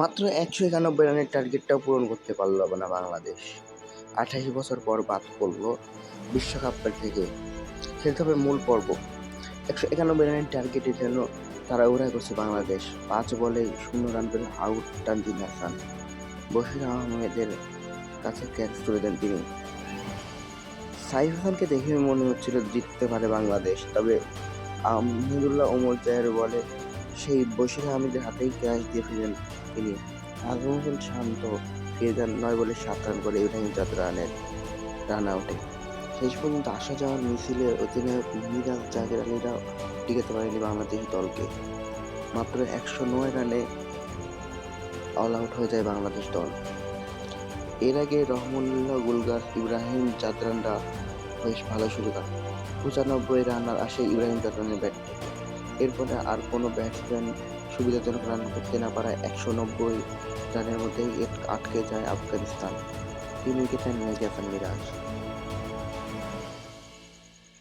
মাত্র একশো একানব্বই রানের টার্গেটটাও পূরণ করতে পারল না বাংলাদেশ। আঠাশি বছর পর বাদ পড়ল বিশ্বকাপের থেকে। খেলতে হবে মূল পর্ব। একশো একানব্বই রানের টার্গেটে যেন তারা উড়াই করছে বাংলাদেশ। পাঁচ বলে শূন্য রান পেলে আউট তানজিদ হাসান বশির আহমেদের কাছে ক্যাচ তুলে দেন তিনি। সাইফ হাসানকে দেখে মনে হচ্ছিল জিততে পারে বাংলাদেশ, তবে আহমেদুল্লাহ ওমর জাহের বলে সেই বশির আহমেদের হাতেই ক্যাচ দিয়ে ফিরেন তিনি হোসেন শান্ত ফিরে নয় বলে সাত রান করে ইব্রাহিম চাঁদ রানের রান আউটে শেষ পর্যন্ত আসা যাওয়ার মিছিলে অধিনায়ক মিরাজ জাকের আলীরা টিকাতে পারেনি বাংলাদেশ দলকে। মাত্র একশো নয় রানে অল আউট হয়ে যায় বাংলাদেশ দল। এর আগে রহমানুল্লাহ গুলগার ইব্রাহিম চাদরানরা বেশ ভালো শুরু করে পঁচানব্বই রান আসে ইব্রাহিম চাদরানের ব্যাট। থেকে এরপরে আর কোনো ব্যাটসম্যান সুবিধাজনক রান করতে না পারায় একশো নব্বই রানের মধ্যেই আটকে যায় আফগানিস্তান। তিন উইকেট নেন মেহেদি মিরাজ।